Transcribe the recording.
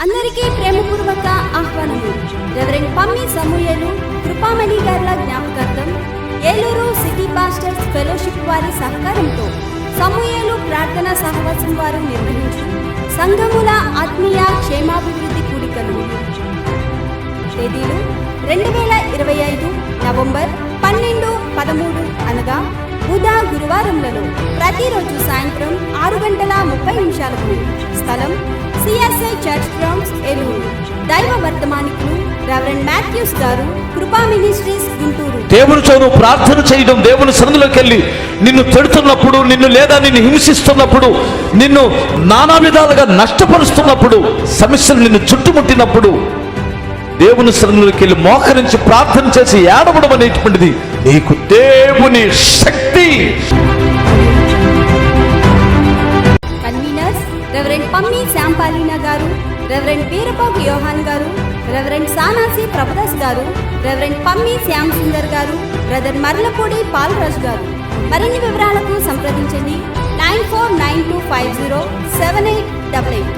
అందరికీ ప్రేమపూర్వక ఆహ్వానము రెవరెండ్ పమ్మి సమూయలు కృపామణి గార్ల జ్ఞాపకార్థం Eluru city pastors fellowship వారి సహకారంతో సమూయలు ప్రార్థనా సహవాసం వారు నిర్వహించు. సంఘముల ఆత్మీయ క్షేమాభివృద్ధి కూడికలు. తేదీలు రెండు వేల ఇరవై ఐదు నవంబర్ పన్నెండు పదమూడు అనగా బుధ గురువారంలో ప్రతిరోజు సాయంత్రం ఆరు గంటల ముప్పై నిమిషాలకు దైవ వర్తమానికులు రెవరెండ్ మాథ్యూస్ గారు కృపా మినిస్ట్రీస్ గుంటూరు. దేవుని చోను ప్రార్థన చేయడం దేవుని సన్నిధిలోకి వెళ్ళి నిన్ను తిడుతున్నప్పుడు నిన్ను లేదా నిన్ను హింసిస్తున్నప్పుడు నిన్ను నానా విధాలుగా నష్టపరుస్తున్నప్పుడు సమస్యలు నిన్ను చుట్టుముట్టినప్పుడు దేవుని సన్నిధిలోకి వెళ్ళి మోకరించి ప్రార్థన చేసి ఏడవడం అనేటువంటిది నీకు దేవుని శక్తి. Conveners reverend Pammi Sampalina garu reverend Veerababu యోహాన్ గారు రెవరెండ్ సానాసి ప్రభుదాస్ గారు రెవరెండ్ పమ్మి శ్యామ్ సుందర్ గారు బ్రదర్ మర్లపూడి పాల్రాజ్ గారు. మరిన్ని వివరాలకు సంప్రదించండి. Nine four nine two five zero seven eight double eight.